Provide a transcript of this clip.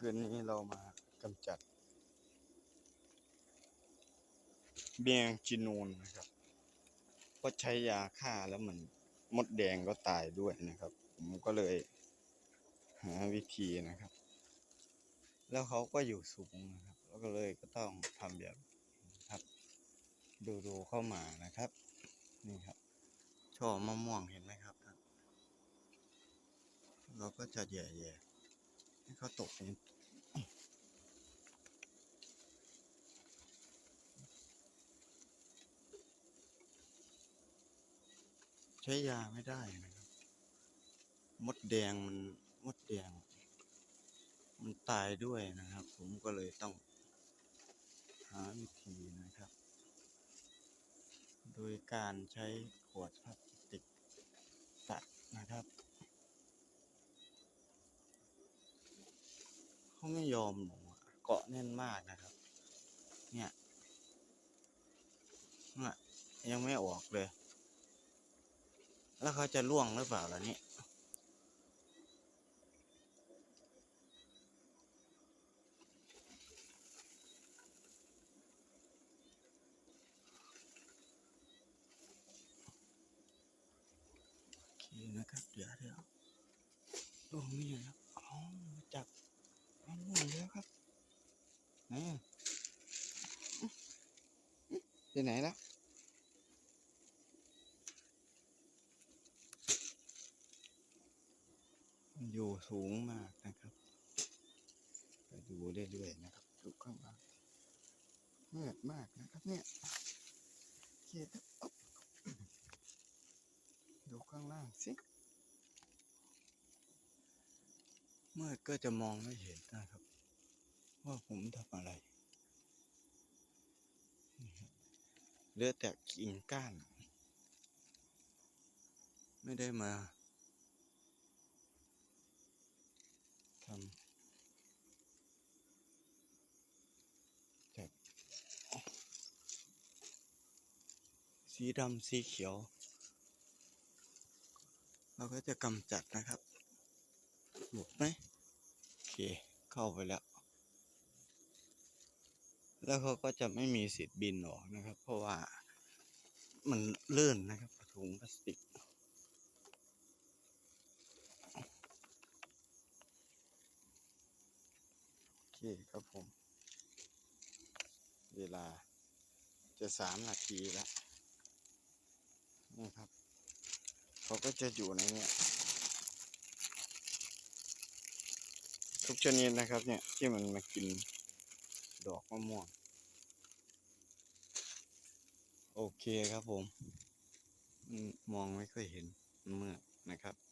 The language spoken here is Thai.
คืนนี้เรามากำจัดเบียงจีนูนนะครับเพราะใช้ยาฆ่าแล้วมันมดแดงก็ตายด้วยนะครับ ผมก็เลยหาวิธีนะครับ แล้วเขาก็อยู่สูงนะครับ แล้วก็เลยก็ต้องทำแบบครับ ดูดูเข้ามานะครับ นี่ครับ ช่อมะม่วงเห็นไหมครับ เราก็จะแย่ๆ ให้เขาตกเป็นใช้ยาไม่ได้นะครับ มดแดงมันมดแดง มันตายด้วยนะครับ ผมก็เลยต้อง หาวิธีนะครับ โดยการใช้ขวดพลาสติกตัดนะครับ เขาไม่ยอมหนูอะเกาะแน่นมากนะครับ เนี่ยเนี่ยยังไม่ออกเลย แล้วเขาจะล่วงหรือเปล่าล่ะเนี่ยโอเคนะครับเดี๋ยวเดี๋ยวตรงนี้นะครับอ๋อจับมะม่วงแล้วครับไหนอะอื้อ อื้อไหนแล้วมันอยู่สูงมากนะครับไปดูเรื่อยๆนะครับดูข้างล่างมืดมากนะครับเนี่ยโอเคครับอ๊อบดูข้างล่างสิมืดก็จะมองไม่เห็นนะครับ ว่าผมทำอะไรนี่ครับ เหลือแต่กิ่งก้าน ไม่ได้มาทำจากสีดำสีเขียว เราก็จะกำจัดนะครับหมดไหมโอเค เข้าไปแล้ว แล้วเขาก็จะไม่มีสิทธิ์บินออกนะครับ เพราะว่า มันเลื่อนนะครับถุงพลาสติกโอเคครับผม เวลาจะสามนาทีแล้วนี่ครับเขาก็จะอยู่ในเนี้ยทุกชนิดนะครับเนี่ยที่มันมากินดอกมะม่วง โอเคครับผม มองไม่ค่อยเห็นเมื่อนะครับ